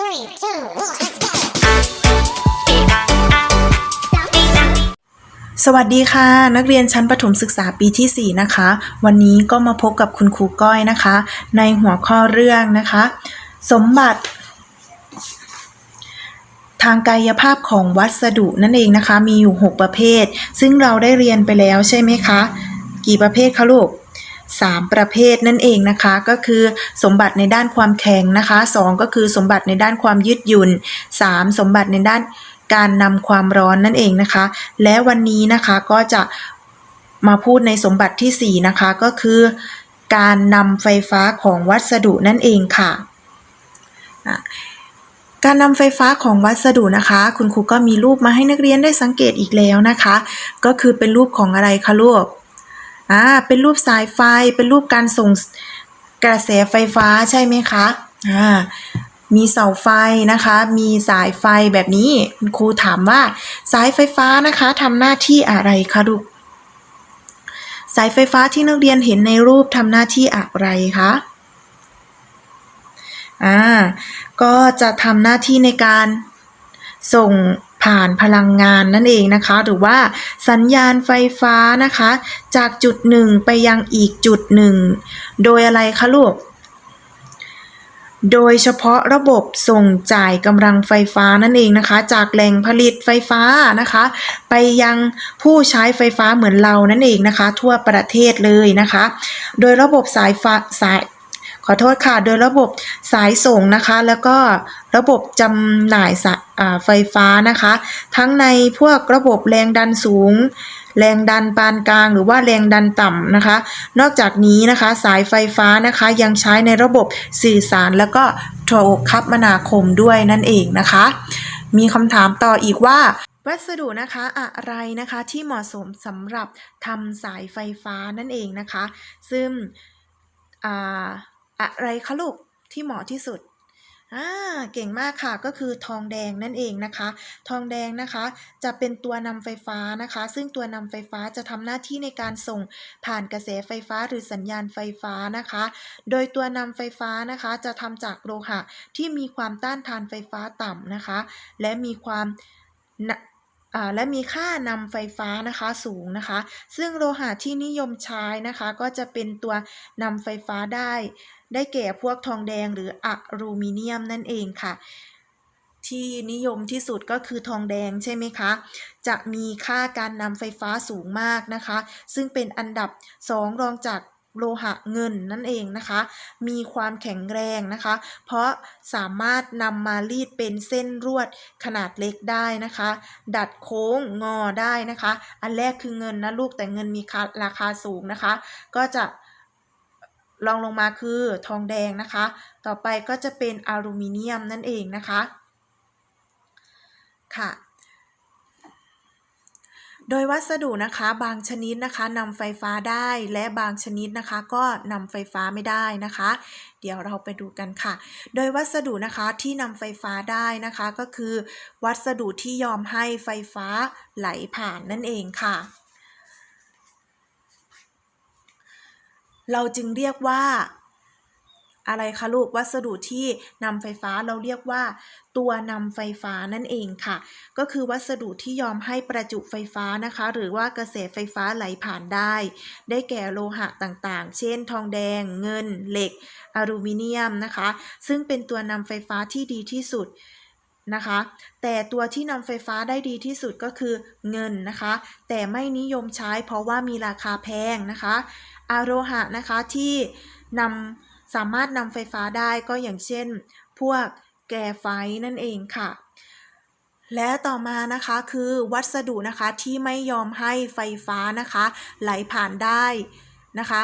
Three, two, one, let's go. สวัสดีค่ะ นักเรียนชั้นประถมศึกษาปีที่ 4 นะคะ วันนี้ก็มาพบกับคุณครูก้อยนะคะ ในหัวข้อเรื่องนะคะ สมบัติทางกายภาพของวัสดุนั่นเองนะคะ มีอยู่ 6 ประเภท ซึ่งเราได้เรียนไปแล้วใช่ไหมคะ กี่ประเภทคะลูก 3 ประเภทนั่นเองนะคะ ก็คือสมบัติในด้านความแข็งนะคะ 2 ก็คือสมบัติในด้านความยืดหยุ่น 3 สมบัติในด้านการนำความร้อนนั่นเองนะคะ และวันนี้นะคะก็จะมาพูดในสมบัติทีสี่4 นะคะ ก็คือ การนำไฟฟ้าของวัสดุนั่นเองค่ะการนำไฟฟ้าของวัสดุนะคะ คุณครูก็มีรูปมาให้นักเรียนได้สังเกตอีกแล้วนะคะ ก็คือเป็นรูปของอะไรคะลูก อ่าเป็นรูปสายไฟเป็นรูปการส่งกระแสไฟฟ้าใช่ไหมคะอ่ามีเสาไฟนะคะ มีสายไฟแบบนี้คุณครูถามว่าสายไฟฟ้านะคะทำหน้าที่อะไรคะลูกสายไฟฟ้าที่นักเรียนเห็นในรูปทำหน้าที่อะไรคะอ่าก็จะทำหน้าที่ในการส่ง ผ่านพลังงานนั่นเองนะคะ หรือว่าสัญญาณไฟฟ้านะคะ จากจุดหนึ่งไปยังอีกจุดหนึ่งโดยอะไรคะลูกโดยเฉพาะระบบส่งจ่ายกำลังไฟฟ้านั่นเองนะคะ จากแหล่งผลิตไฟฟ้านะคะ ไปยังผู้ใช้ไฟฟ้าเหมือนเรานั่นเองนะคะ ทั่วประเทศเลยนะคะ โดยระบบสายฟ้าสาย อโทษค่ะ โดยระบบสายส่งนะคะ แล้วก็ระบบจำหน่ายสะอ่าไฟฟ้านะคะ ทั้งในพวกระบบแรงดันสูง แรงดันปานกลาง หรือว่าแรงดันต่ำนะคะ นอกจากนี้นะคะสายไฟฟ้านะคะยังใช้ในระบบสื่อสารแล้วก็โทรคมนาคมด้วยนั่นเองนะคะ มีคำถามต่ออีกว่าวัสดุนะคะอะไรนะคะที่เหมาะสมสำหรับทำสายไฟฟ้านั่นเองนะคะ ซึ่ง อะไรคะลูกที่เหมาะที่สุดอ่าเก่งมากค่ะก็คือทองแดงนั่นเองนะคะ ทองแดงนะคะจะเป็นตัวนำไฟฟ้านะคะ ซึ่งตัวนำไฟฟ้าจะทำหน้าที่ในการส่งผ่านกระแสไฟฟ้าหรือสัญญาณไฟฟ้านะคะ โดยตัวนำไฟฟ้านะคะจะทำจากโลหะที่มีความต้านทานไฟฟ้าต่ำนะคะ และมีความนะและมีค่านำไฟฟ้านะคะสูงนะคะ ซึ่งโลหะที่นิยมใช้นะคะ ก็จะเป็นตัวนำไฟฟ้าได้ ได้แก่พวกทองแดงหรืออะลูมิเนียมนั่นเองค่ะ ที่นิยมที่สุดก็คือทองแดงใช่ไหมคะ จะมีค่าการนำไฟฟ้าสูงมากนะคะ ซึ่งเป็นอันดับ 2 รองจากโลหะเงินนั่นเองนะคะ มีความแข็งแรงนะคะ เพราะสามารถนำมารีดเป็นเส้นรวดขนาดเล็กได้นะคะ ดัดโค้งงอได้นะคะ อันแรกคือเงินนะลูกแต่เงินมีค่าราคาสูงนะคะ ก็จะ รองลงมาคือทองแดงนะคะ ต่อไปก็จะเป็นอลูมิเนียมนั่นเองนะคะ ค่ะ โดยวัสดุนะคะบางชนิดนะคะนำไฟฟ้าได้และบางชนิดนะคะ ก็นำไฟฟ้าไม่ได้นะคะ เดี๋ยวเราไปดูกันค่ะ โดยวัสดุนะคะที่นำไฟฟ้าได้นะคะก็คือ วัสดุที่ยอมให้ไฟฟ้าไหลผ่านนั่นเองค่ะ เราจึงเรียกว่า อะไรคะลูกวัสดุที่นำไฟฟ้าเราเรียกว่า ตัวนำไฟฟ้านั่นเองค่ะ ก็คือวัสดุที่ยอมให้ประจุไฟฟ้านะคะ หรือว่ากระแสไฟฟ้าไหลผ่านได้ ได้แก่โลหะต่างๆ เช่น ทองแดง เงิน เหล็ก อลูมิเนียมนะคะ ซึ่งเป็นตัวนำไฟฟ้าที่ดีที่สุด นะคะ แต่ตัวที่นำไฟฟ้าได้ดีที่สุดก็คือเงินนะคะ แต่ไม่นิยมใช้เพราะว่ามีราคาแพงนะคะอโลหะนะคะที่นำสามารถนำไฟฟ้าได้ก็อย่างเช่น พวกแก่ไฟนั่นเองค่ะ และต่อมานะคะคือวัสดุนะคะที่ไม่ยอมให้ไฟฟ้านะคะ ไหลผ่านได้นะคะ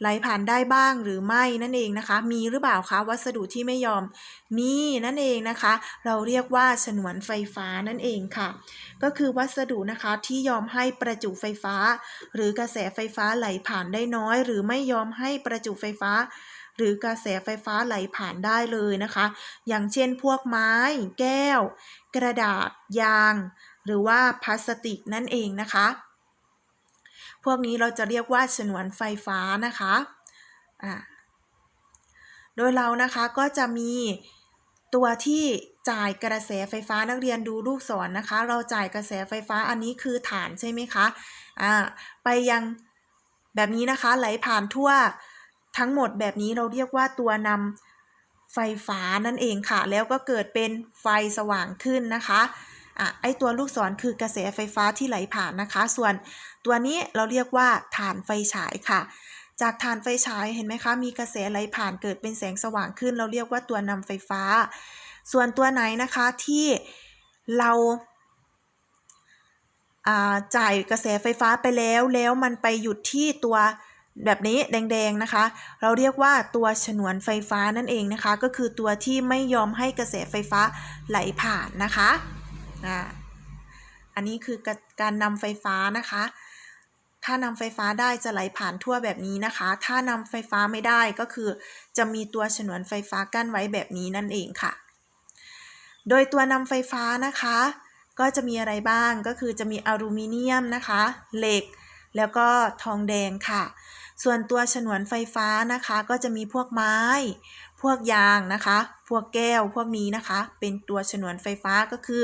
ไหลผ่านได้บ้างหรือไม่นั่นเองนะคะ มีหรือเปล่าคะวัสดุที่ไม่ยอมมีนั่นเองนะคะ เราเรียกว่าฉนวนไฟฟ้านั่นเองค่ะ ก็คือวัสดุนะคะที่ยอมให้ประจุไฟฟ้า หรือกระแสไฟฟ้าไหลผ่านได้น้อย หรือไม่ยอมให้ประจุไฟฟ้า หรือกระแสไฟฟ้าไหลผ่านได้เลยนะคะ อย่างเช่นพวกไม้ แก้ว กระดาษยาง หรือว่าพลาสติกนั่นเองนะคะ พวกนี้เราจะเรียกว่าฉนวนไฟฟ้านะคะอ่าโดยเรานะคะก็จะมีตัวที่จ่ายกระแสไฟฟ้านักเรียนดูลูกศรนนะคะ เราจ่ายกระแสไฟฟ้าอันนี้คือฐานใช่ไหมคะอ่าไปยังแบบนี้นะคะไหลผ่านทั่วทั้งหมดแบบนี้เราเรียกว่าตัวนำไฟฟ้านั่นเองค่ะ แล้วก็เกิดเป็นไฟสว่างขึ้นนะคะอะไอตัวลูกศรคือกระแสไฟฟ้าที่ไหลผ่านนะคะ ส่วน ตัวนี้เราเรียกว่าฐานไฟฉายค่ะ จากฐานไฟฉายเห็นไหมคะ มีกระแสไหลผ่านเกิดเป็นแสงสว่างขึ้น เราเรียกว่าตัวนำไฟฟ้า ส่วนตัวไหนนะคะที่เราาจ่ายกระแสไฟฟ้าไปแล้วแล้วมันไปหยุดที่ตัวแบบนี้แดงๆนะคะ เราเรียกว่าตัวฉนวนไฟฟ้านั่นเองนะคะ ก็คือตัวที่ไม่ยอมให้กระแสไฟฟ้าไหลผ่านนะคะอ่าอันนี้คือการนำไฟฟ้านะคะ ถ้านำไฟฟ้าได้จะไหลผ่านทั่วแบบนี้นะคะ ถ้านำไฟฟ้าไม่ได้ก็คือ จะมีตัวฉนวนไฟฟ้ากั้นไว้แบบนี้นั่นเองค่ะ โดยตัวนำไฟฟ้านะคะ ก็จะมีอะไรบ้างก็คือจะมีอลูมิเนียมนะคะ เหล็ก แล้วก็ทองแดงค่ะ ส่วนตัวฉนวนไฟฟ้านะคะ ก็จะมีพวกไม้ พวกยางนะคะ พวกแก้วพวกนี้นะคะ เป็นตัวฉนวนไฟฟ้าก็คือ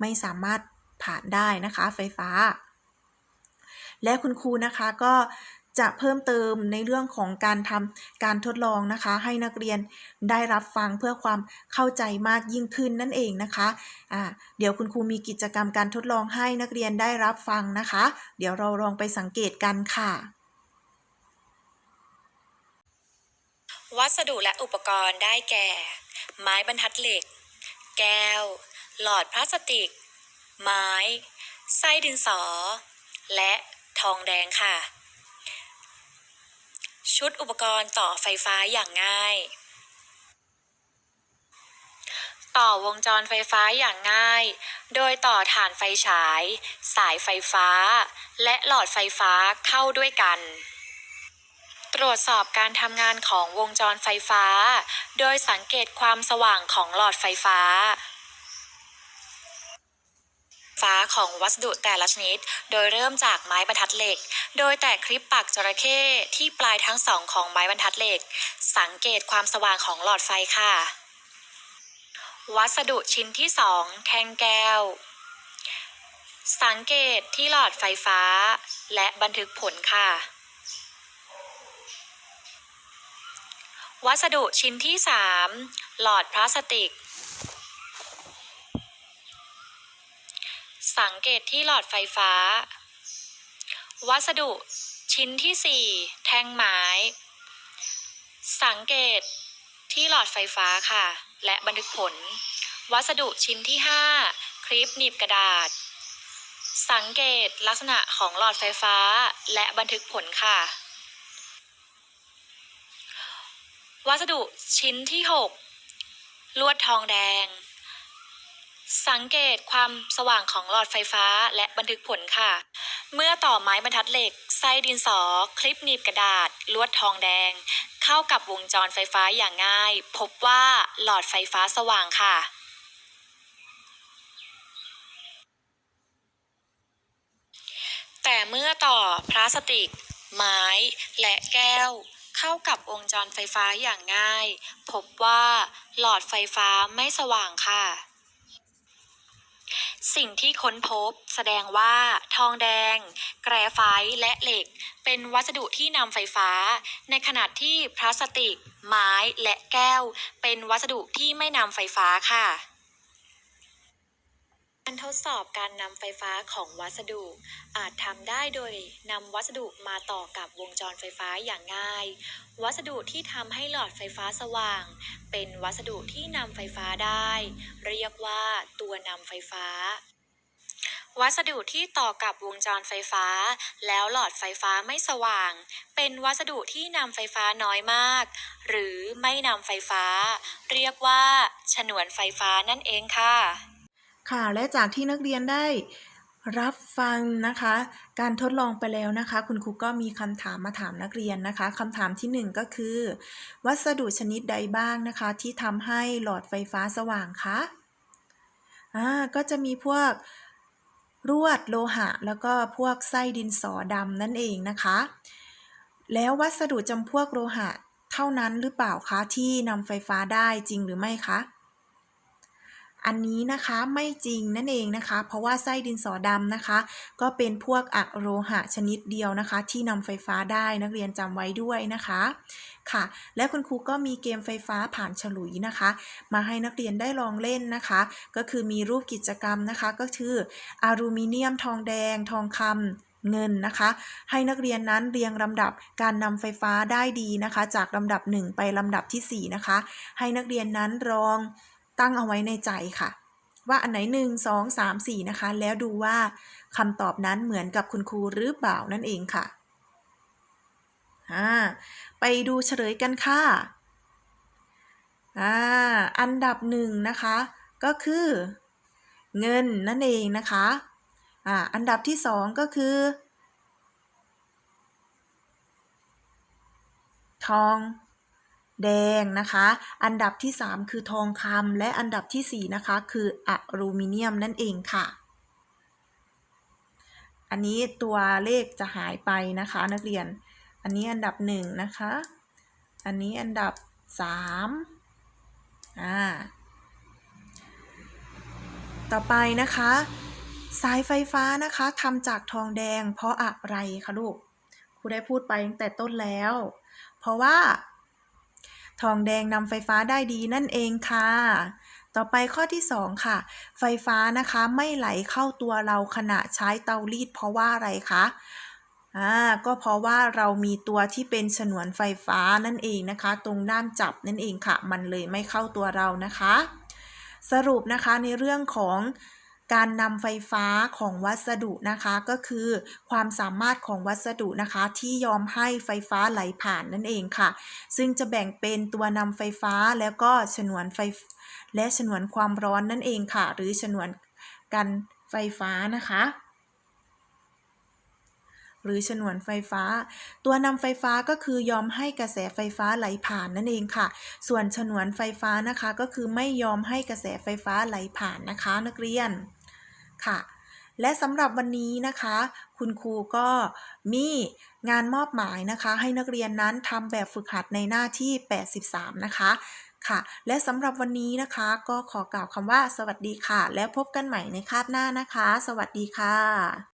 ไม่สามารถผ่านได้นะคะไฟฟ้า และคุณครูนะคะก็จะเพิ่มเติมในเรื่องของการทำการทดลองนะคะ ให้นักเรียนได้รับฟังเพื่อความเข้าใจมากยิ่งขึ้นนั่นเองนะคะอ่าเดี๋ยวคุณครูมีกิจกรรมการทดลองให้นักเรียนได้รับฟังนะคะ เดี๋ยวเราลองไปสังเกตกันค่ะ วัสดุและอุปกรณ์ได้แก่ ไม้บรรทัดเหล็ก แก้ว หลอดพลาสติก ไม้ ไส้ดินสอ และ ทองแดงค่ะ ชุดอุปกรณ์ต่อไฟฟ้าอย่างง่าย ต่อวงจรไฟฟ้าอย่างง่าย โดยต่อฐานไฟฉาย สายไฟฟ้า และหลอดไฟฟ้าเข้าด้วยกัน ตรวจสอบการทำงานของวงจรไฟฟ้า โดยสังเกตความสว่างของหลอดไฟฟ้า ฟ้าของวัสดุแต่ละชนิด โดยเริ่มจากไม้บรรทัดเหล็ก โดยแตะคลิปปักจระเข้ที่ปลายทั้งสองของไม้บรรทัดเหล็ก สังเกตความสว่างของหลอดไฟค่ะ วัสดุชิ้นที่สองแท่งแก้ว สังเกตที่หลอดไฟฟ้า และบันทึกผลค่ะวัสดุชิ้นที่ 3 หลอดพลาสติก สังเกตที่หลอดไฟฟ้า วัสดุ ชิ้นที่ 4 แท่งไม้ สังเกตที่หลอดไฟฟ้าค่ะ และบันทึกผล วัสดุชิ้นที่ 5 คลิปหนีบกระดาษ สังเกตลักษณะของหลอดไฟฟ้าและบันทึกผลค่ะ วัสดุชิ้นที่ 6 ลวดทองแดง สังเกตความสว่างของหลอดไฟฟ้าและบันทึกผลค่ะ เมื่อต่อไม้บรรทัดเหล็ก ไส้ดินสอ คลิปหนีบกระดาษ ลวดทองแดง เข้ากับวงจรไฟฟ้าอย่างง่าย พบว่าหลอดไฟฟ้าสว่างค่ะแต่เมื่อต่อพลาสติก ไม้ และแก้ว เข้ากับวงจรไฟฟ้าอย่างง่าย พบว่าหลอดไฟฟ้าไม่สว่างค่ะ สิ่งที่ค้นพบแสดงว่า ทองแดง แกรไฟต์และเหล็ก เป็นวัสดุที่นำไฟฟ้า ในขณะที่พลาสติก ไม้และแก้ว เป็นวัสดุที่ไม่นำไฟฟ้าค่ะ การทดสอบการนำไฟฟ้าของวัสดุ อาจทำได้โดยนำวัสดุมาต่อกับวงจรไฟฟ้าอย่างง่าย วัสดุที่ทำให้หลอดไฟฟ้าสว่าง เป็นวัสดุที่นำไฟฟ้าได้ เรียกว่าตัวนำไฟฟ้าวัสดุที่ต่อกับวงจรไฟฟ้า แล้วหลอดไฟฟ้าไม่สว่าง เป็นวัสดุที่นำไฟฟ้าน้อยมาก หรือไม่นำไฟฟ้า เรียกว่า ฉนวนไฟฟ้านั่นเองค่ะ ค่ะ และจากที่นักเรียนได้รับฟังนะคะ การทดลองไปแล้วนะคะ คุณครูก็มีคำถามมาถามนักเรียนนะคะคำถามที่หนึ่งก็คือ วัสดุชนิดใดบ้างนะคะ ที่ทำให้หลอดไฟฟ้าสว่างคะอ่าก็จะมีพวกรวดโลหะ แล้วก็พวกไส้ดินสอดำนั่นเองนะคะ แล้ววัสดุจำพวกโลหะเท่านั้นหรือเปล่าคะที่นำไฟฟ้าได้จริงหรือไม่คะ อันนี้นะคะไม่จริงนั่นเองนะคะ เพราะว่าไส้ดินสอดำนะคะ ก็เป็นพวกอะโลหะชนิดเดียวนะคะ ที่นำไฟฟ้าได้นักเรียนจำไว้ด้วยนะคะค่ะ และคุณครูก็มีเกมไฟฟ้าผ่านฉลุยนะคะ มาให้นักเรียนได้ลองเล่นนะคะ ก็คือมีรูปกิจกรรมนะคะ ก็คืออลูมิเนียมทองแดง ทองคำเงินนะคะ ให้นักเรียนนั้นเรียงลำดับการนำไฟฟ้าได้ดีนะคะ จากลำดับ 1 ไปลำดับทีสี่4 นะคะ ให้นักเรียนนั้นลอง ตั้งเอาไว้ในใจค่ะ ว่าอันไหน1 2 3 4นะคะ แล้วดูว่าคำตอบนั้นเหมือนกับคุณครูหรือเปล่านั่นเองค่ะอ่าไปดูเฉลยกันค่ะอ่าอันดับหนึ่งนะคะ ก็คือเงินนั่นเองนะคะอ่าอันดับที่สองก็คือ ทอง แดงนะคะ อันดับที่ 3 คือทองคำและอันดับทีสี่4 นะคะ คืออะลูมิเนียมนั่นเองค่ะ อันนี้ตัวเลขจะหายไปนะคะ นักเรียน อันนี้อันดับหนึ่งนะคะ อันนี้อันดับสามอ่า ต่อไปนะคะ สายไฟฟ้านะคะทำจากทองแดงเพราะอะไรคะลูกครูได้พูดไปตั้งแต่ต้นแล้ว เพราะว่า ทองแดงนำไฟฟ้าได้ดีนั่นเองค่ะ ต่อไปข้อที่ 2 ค่ะ ไฟฟ้านะคะไม่ไหลเข้าตัวเราขณะใช้เตารีดเพราะว่าอะไรคะอ่าก็เพราะว่าเรามีตัวที่เป็นฉนวนไฟฟ้านั่นเองนะคะ ตรงด้ามจับนั่นเองค่ะ มันเลยไม่เข้าตัวเรานะคะ สรุปนะคะในเรื่องของ การนำไฟฟ้าของวัสดุนะคะก็คือ ความสามารถของวัสดุนะคะที่ยอมให้ไฟฟ้าไหลผ่านนั่นเองค่ะ ซึ่งจะแบ่งเป็นตัวนำไฟฟ้าแล้วก็ฉนวนไฟและฉนวนความร้อนนั่นเองค่ะ หรือฉนวนกันไฟฟ้านะคะหรือฉนวนไฟฟ้า ตัวนำไฟฟ้าก็คือยอมให้กระแสไฟฟ้าไหลผ่านนั่นเองค่ะ ส่วนฉนวนไฟฟ้านะคะก็คือไม่ยอมให้กระแสไฟฟ้าไหลผ่านนะคะ นักเรียน ค่ะ และสำหรับวันนี้นะคะ คุณครูก็มีงานมอบหมายนะคะ ให้นักเรียนนั้นทำแบบฝึกหัดในหน้าที่ 83 นะคะค่ะ และสำหรับวันนี้นะคะก็ขอกล่าวคำว่าสวัสดีค่ะ แล้วพบกันใหม่ในคาบหน้านะคะ สวัสดีค่ะ